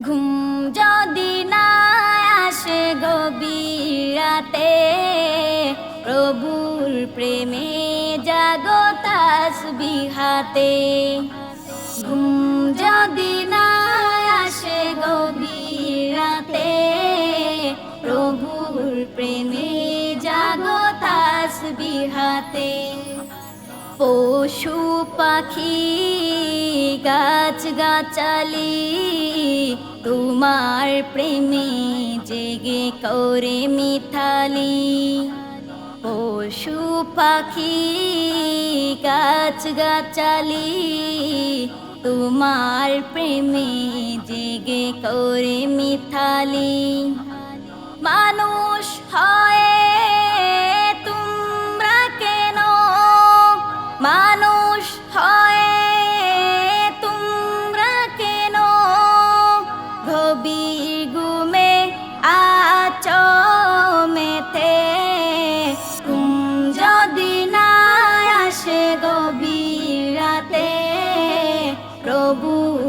ঘুম যদি না আসে গভীর রাতে প্রভুর প্রেমে জাগতাস বিহাতে ঘুম যদি না আসে গভীর রাতে প্রভুর প্রেমে জাগতাস বিহাতে পশু পাখি, গাছ গাছালি তোমার প্রেমে জেগে করে মিথালি। পশু পাখি গাছ গাছালি তোমার প্রেমে জেগে করে মিথালি। মানুষ হয়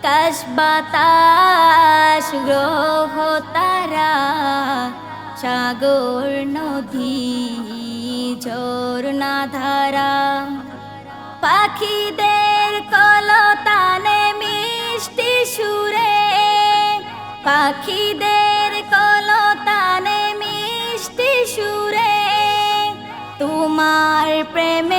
আকাশ বাতাস, গ্রহ তারা, সাগর, নদী ঝর্ণা ধারা পাখিদের কলতানে মিষ্টি সুরে, পাখিদের কলতানে মিষ্টি সুরে, তোমার প্রেমে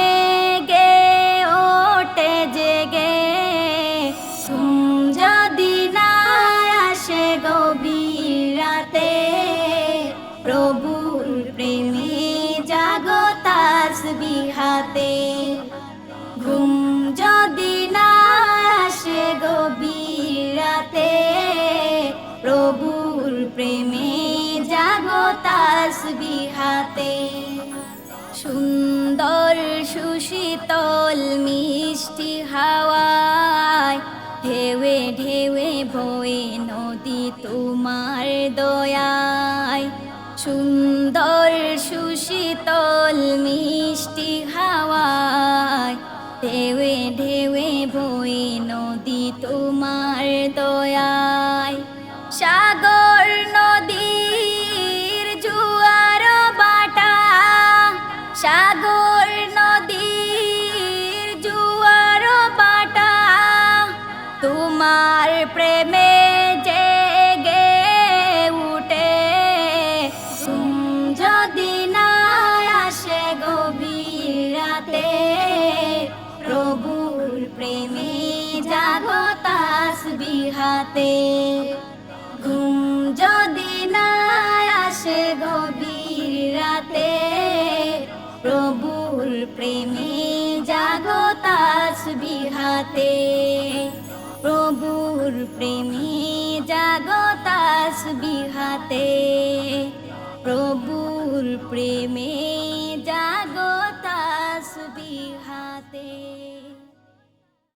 জাগতাস বিহাতে সুন্দর সুশীতল মিষ্টি হাওয়ায় ঢেউে ঢেউে বয়ে নদী তোমার দয়ায়। সুন্দর সুশীতল মিষ্টি হাওয়ায় ঢেউে ঢেউে বয়ে নদী তোমার দয়ায়। তোমার প্রেমে জেগে উঠে। যদি না আসে গভীর রাতে, প্রভুর প্রেমে জাগতাস বিহাতে ঘুম যদি না আসে গভীর রাতে, প্রভুর প্রেমে জাগতাস বিহাতে প্রভুর প্রেমী জাগতাস বিহাতে প্রভুর প্রেমে জাগতাস বিহাতে